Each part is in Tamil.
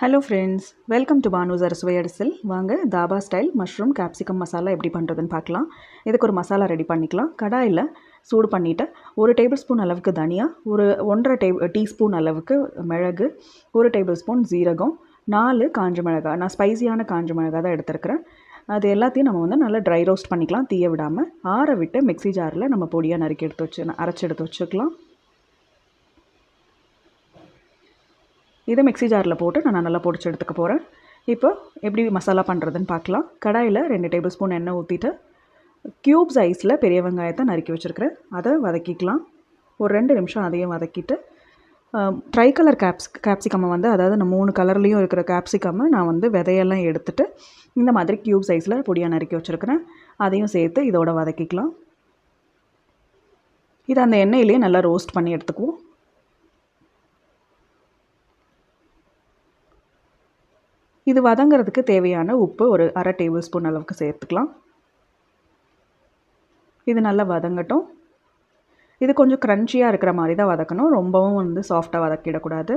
Hello friends welcome to Banu's அரசுவை அரிசல் வாங்க dhaba style mushroom capsicum masala எப்படி பண்ணுறதுன்னு பார்க்கலாம். இதுக்கு ஒரு மசாலா ரெடி பண்ணிக்கலாம். கடாயில் சூடு பண்ணிவிட்டு ஒரு டேபிள் ஸ்பூன் அளவுக்கு தனியா ஒரு ஒன்றரை டே டீஸ்பூன் அளவுக்கு மிளகு ஒரு டேபிள் ஸ்பூன் ஜீரகம் நாலு காஞ்ச மிளகா. நான் ஸ்பைசியான காஞ்ச மிளகா தான் எடுத்துருக்கிறேன். அது எல்லாத்தையும் நம்ம வந்து நல்லா ட்ரை ரோஸ்ட் பண்ணிக்கலாம் தீய விடாமல் ஆற விட்டு மிக்ஸி ஜாரில் நம்ம பொடியாக நறுக்கி எடுத்து வச்சு அரைச்சி எடுத்து வச்சுக்கலாம். இதை மிக்ஸி ஜாரில் போட்டு நான் நல்லா பொடிச்சு எடுத்துக்க போகிறேன். இப்போ எப்படி மசாலா பண்ணுறதுன்னு பார்க்கலாம். கடாயில் ரெண்டு டேபிள் ஸ்பூன் எண்ணெய் ஊற்றிட்டு க்யூப் சைஸில் பெரிய வெங்காயத்தை நறுக்கி வச்சுருக்கிறேன். அதை வதக்கிக்கலாம். ஒரு ரெண்டு நிமிஷம் அதையும் வதக்கிட்டு ட்ரை கலர் கேப்ஸ் கேப்சிகம்மை வந்து அதாவது நம்ம மூணு கலர்லேயும் இருக்கிற கேப்சிகம்மை நான் வந்து விதையெல்லாம் எடுத்துட்டு இந்த மாதிரி க்யூப் சைஸில் பொடியாக நறுக்கி வச்சுருக்கிறேன். அதையும் சேர்த்து இதோட வதக்கிக்கலாம். இதை அந்த எண்ணெயிலேயே நல்லா ரோஸ்ட் பண்ணி எடுத்துக்குவோம். இது வதங்கிறதுக்கு தேவையான உப்பு ஒரு அரை டேபிள் ஸ்பூன் அளவுக்கு சேர்த்துக்கலாம். இது நல்லா வதங்கட்டும். இது கொஞ்சம் க்ரன்ச்சியாக இருக்கிற மாதிரி தான் வதக்கணும். ரொம்பவும் வந்து சாஃப்டாக வதக்கிடக்கூடாது.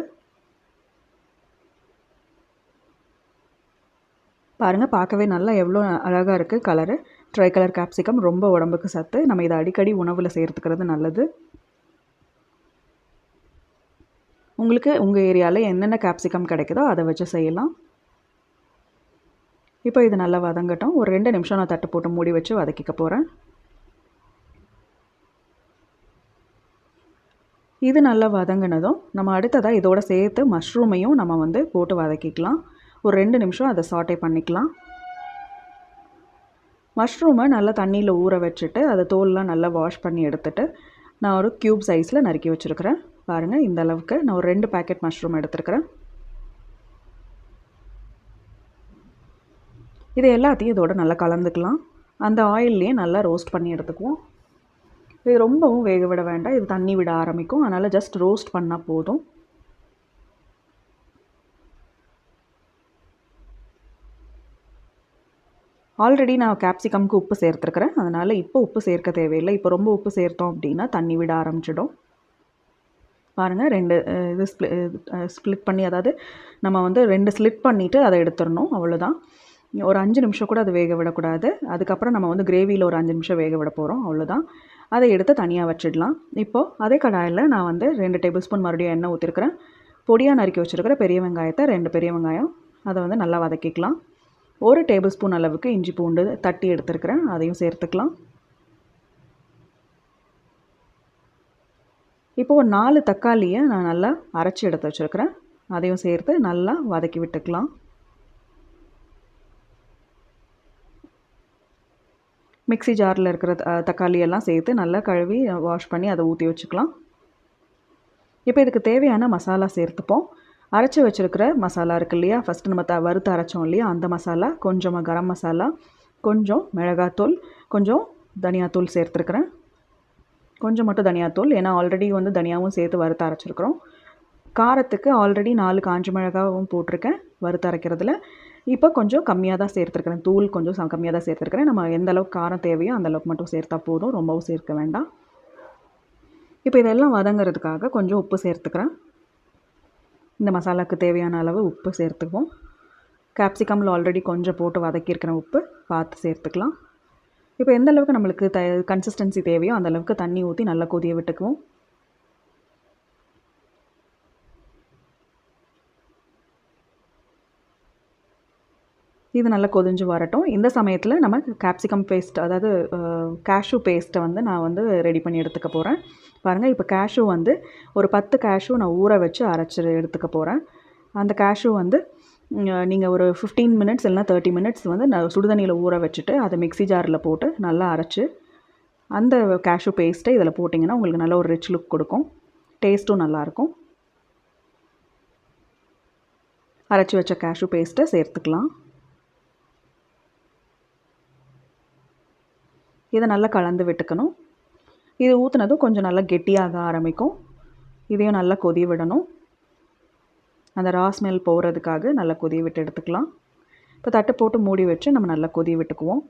பாருங்கள் பார்க்கவே நல்லா எவ்வளோ அழகாக இருக்குது கலரு ட்ரை கலர் கேப்சிகம் ரொம்ப உடம்புக்கு சத்து. நம்ம இதை அடிக்கடி உணவில் சேர்த்துக்கிறது நல்லது. உங்களுக்கு உங்கள் ஏரியாவில் என்னென்ன கேப்சிகம் கிடைக்குதோ அதை வச்சு செய்யலாம். இப்போ இது நல்லா வதங்கட்டும். ஒரு ரெண்டு நிமிஷம் நான் தட்டு போட்டு மூடி வச்சு வதக்கிக்க போகிறேன் இது நல்லா வதங்கினதும் நம்ம அடுத்ததாக இதோட சேர்த்து மஷ்ரூமையும் நம்ம வந்து போட்டு வதக்கிக்கலாம். ஒரு ரெண்டு நிமிஷம் அதை சாட்டே பண்ணிக்கலாம். மஷ்ரூமை நல்லா தண்ணியில் ஊற வச்சுட்டு அதை தோல்லாம் நல்லா வாஷ் பண்ணி எடுத்துகிட்டு நான் ஒரு க்யூப் சைஸில் நறுக்கி வச்சுருக்கிறேன். பாருங்கள் இந்த அளவுக்கு நான் ஒரு ரெண்டு பேக்கெட் மஷ்ரூம் எடுத்துருக்கிறேன். இது எல்லாத்தையும் இதோட நல்லா கலந்துக்கலாம். அந்த ஆயில்லையே நல்லா ரோஸ்ட் பண்ணி எடுத்துக்குவோம். இது ரொம்பவும் வேக விட வேண்டாம். இது தண்ணி விட ஆரம்பிக்கும். அதனால் ஜஸ்ட் ரோஸ்ட் பண்ணால் போதும். ஆல்ரெடி நான் கேப்சிகம்க்கு உப்பு சேர்த்துருக்குறேன். அதனால் இப்போ உப்பு சேர்க்க தேவையில்லை. இப்போ ரொம்ப உப்பு சேர்த்தோம் அப்படின்னா தண்ணி விட ஆரம்பிச்சிடும். பாருங்கள் ரெண்டு இது ஸ்ப்ளிட் பண்ணி அதாவது நம்ம வந்து ரெண்டு ஸ்லிட் பண்ணிவிட்டு அதை எடுத்துடணும். அவ்வளோதான் ஒரு அஞ்சு நிமிஷம் கூட அது வேக விடக்கூடாது. அதுக்கப்புறம் நம்ம வந்து கிரேவியில் ஒரு அஞ்சு நிமிஷம் வேக விட போகிறோம் அவ்வளோதான் அதை எடுத்து தனியாக வச்சிடலாம். இப்போது அதே கடாயில் நான் வந்து ரெண்டு டேபிள் ஸ்பூன் மறுபடியும் எண்ணெய் ஊற்றிருக்கிறேன் பொடியாக நறுக்கி வச்சுருக்கிற பெரிய வெங்காயத்தை ரெண்டு பெரிய வெங்காயம் அதை வந்து நல்லா வதக்கிக்கலாம். ஒரு டேபிள் ஸ்பூன் அளவுக்கு இஞ்சி பூண்டு தட்டி எடுத்துருக்கிறேன். அதையும் சேர்த்துக்கலாம். இப்போது ஒரு நாலு தக்காளியை நான் நல்லா அரைச்சி எடுத்து வச்சுருக்கிறேன். அதையும் சேர்த்து நல்லா வதக்கி விட்டுக்கலாம். மிக்ஸி ஜாரில் இருக்கிற தக்காளி எல்லாம் சேர்த்து நல்லா கழுவி வாஷ் பண்ணி அதை ஊற்றி வச்சுக்கலாம். இப்போ இதுக்கு தேவையான மசாலா சேர்த்துப்போம். அரைச்சி வச்சுருக்கிற மசாலா இருக்கு இல்லையா? ஃபஸ்ட்டு நம்ம த வறுத்து அரைச்சோம் இல்லையா? அந்த மசாலா கொஞ்சமாக கரம் மசாலா கொஞ்சம் மிளகாத்தூள் கொஞ்சம் தனியாத்தூள் சேர்த்துருக்குறேன். கொஞ்சம் மட்டும் தனியாத்தூள் ஏன்னா ஆல்ரெடி வந்து தனியாகவும் சேர்த்து வறுத்து அரைச்சிருக்கிறோம். காரத்துக்கு ஆல்ரெடி நாலு காஞ்ச மிளகாவும் போட்டிருக்கேன் வறுத்து அரைக்கிறதுல. இப்போ கொஞ்சம் கம்மியாக தான் சேர்த்துருக்கிறேன். தூள் கொஞ்சம் கம்மியாக தான் சேர்த்துருக்கிறேன். நம்ம எந்த அளவுக்கு காரம் தேவையோ அந்த அளவுக்கு மட்டும் சேர்த்தா போதும். ரொம்பவும் சேர்க்க வேண்டாம். இப்போ இதெல்லாம் வதங்கிறதுக்காக கொஞ்சம் உப்பு சேர்த்துக்கிறேன். இந்த மசாலாவுக்கு தேவையான அளவு உப்பு சேர்த்துக்குவோம். கேப்சிகமில் ஆல்ரெடி கொஞ்சம் போட்டு வதக்கியிருக்கிறேன் உப்பு பார்த்து சேர்த்துக்கலாம். இப்போ எந்த அளவுக்கு நம்மளுக்கு த கன்சிஸ்டன்சி தேவையோ அந்த அளவுக்கு தண்ணி ஊற்றி நல்லா கொதிய விட்டுக்குவோம். இது நல்லா கொதிஞ்சு வரட்டும். இந்த சமயத்தில் நம்ம கேப்சிகம் பேஸ்ட் அதாவது கேஷ்யூ பேஸ்ட்டை வந்து நான் வந்து ரெடி பண்ணி எடுத்துக்க போகிறேன் பாருங்கள் இப்போ கேஷ்யூ வந்து ஒரு பத்து கேஷ்யூ நான் ஊற வச்சு அரைச்சி எடுத்துக்க போகிறேன் அந்த கேஷ்யூ வந்து நீங்கள் ஒரு ஃபிஃப்டீன் மினிட்ஸ் இல்லைனா தேர்ட்டி மினிட்ஸ் வந்து நான் சுடுதண்ணியில் ஊற வச்சுட்டு அதை மிக்ஸி ஜாரில் போட்டு நல்லா அரைச்சி அந்த கேஷ்யூ பேஸ்ட்டை இதில் போட்டிங்கன்னா உங்களுக்கு நல்ல ஒரு ரிச் லுக் கொடுக்கும். டேஸ்ட்டும் நல்லாயிருக்கும் அரைச்சி வச்ச கேஷ்யூ பேஸ்ட்டை சேர்த்துக்கலாம். இதை நல்லா கலந்து விட்டுக்கணும். இது ஊற்றுனதும் கொஞ்சம் நல்லா கெட்டியாக ஆரம்பிக்கும். இதையும் நல்லா கொதி விடணும். அந்த ரா ஸ்மெல் போகிறதுக்காக நல்லா கொதி விட்டு எடுத்துக்கலாம். இப்போ தட்டு போட்டு மூடி வச்சு நம்ம நல்லா கொதி விட்டுக்குவோம்.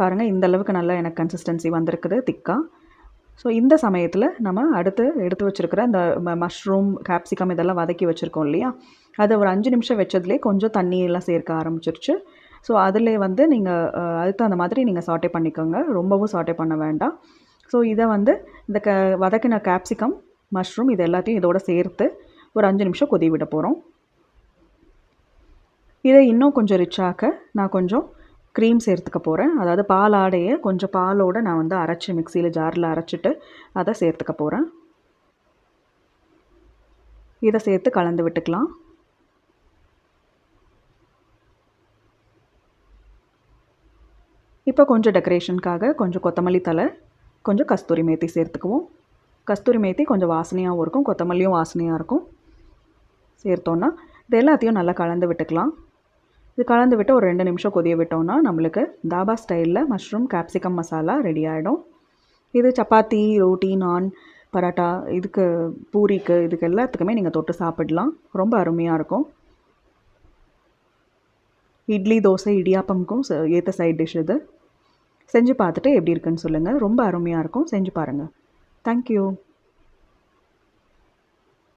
பாருங்கள் இந்த அளவுக்கு நல்லா எனக்கு கன்சிஸ்டன்சி வந்திருக்குது திக்காக ஸோ இந்த சமயத்தில் நம்ம அடுத்து எடுத்து வச்சுருக்கிற இந்த மஷ்ரூம் கேப்சிகம் இதெல்லாம் வதக்கி வச்சுருக்கோம் இல்லையா? அதை ஒரு அஞ்சு நிமிஷம் வச்சதுலேயே கொஞ்சம் தண்ணியெல்லாம் சேர்க்க ஆரம்பிச்சிருச்சு. ஸோ அதில் வந்து நீங்கள் அதுக்கு தகுந்த மாதிரி நீங்கள் சாட்டே பண்ணிக்கோங்க. ரொம்பவும் சாட்டே பண்ண வேண்டாம். ஸோ இதை வந்து இந்த க வதக்கின கேப்சிகம் மஷ்ரூம் இது எல்லாத்தையும் இதோட சேர்த்து ஒரு அஞ்சு நிமிஷம் கொதி விட போகிறோம் இதை இன்னும் கொஞ்சம் ரிச்சாக்க நான் கொஞ்சம் க்ரீம் சேர்த்துக்க போகிறேன் அதாவது பால் ஆடையை கொஞ்சம் பாலோடு நான் வந்து அரைச்சி மிக்சியில் ஜாரில் அரைச்சிட்டு அதை சேர்த்துக்க போகிறேன் இதை சேர்த்து கலந்து விட்டுக்கலாம். இப்போ கொஞ்சம் டெக்கரேஷனுக்காக கொஞ்சம் கொத்தமல்லி தலை கொஞ்சம் கஸ்தூரி மேத்தி சேர்த்துக்குவோம். கஸ்தூரி மேத்தி கொஞ்சம் வாசனையாகவும் இருக்கும் கொத்தமல்லியும் வாசனையாக இருக்கும். சேர்த்தோன்னா இது எல்லாத்தையும் நல்லா கலந்து விட்டுக்கலாம். இது கலந்து விட்டு ஒரு ரெண்டு நிமிஷம் கொதிய விட்டோம்னா நம்மளுக்கு தாபா ஸ்டைலில் மஷ்ரூம் கேப்சிகம் மசாலா ரெடி ஆகிடும் இது சப்பாத்தி ரோட்டி நான் பரோட்டா இதுக்கு பூரிக்கு இதுக்கு எல்லாத்துக்குமே நீங்கள் தொட்டு சாப்பிடலாம். ரொம்ப அருமையாக இருக்கும். இட்லி தோசை இடியாப்பமுக்கும் ஏற்ற சைட் டிஷ் இது. செஞ்சு பார்த்துட்டு எப்படி இருக்குன்னு சொல்லுங்கள் ரொம்ப அருமையாக இருக்கும். செஞ்சு பாருங்கள் தேங்க்யூ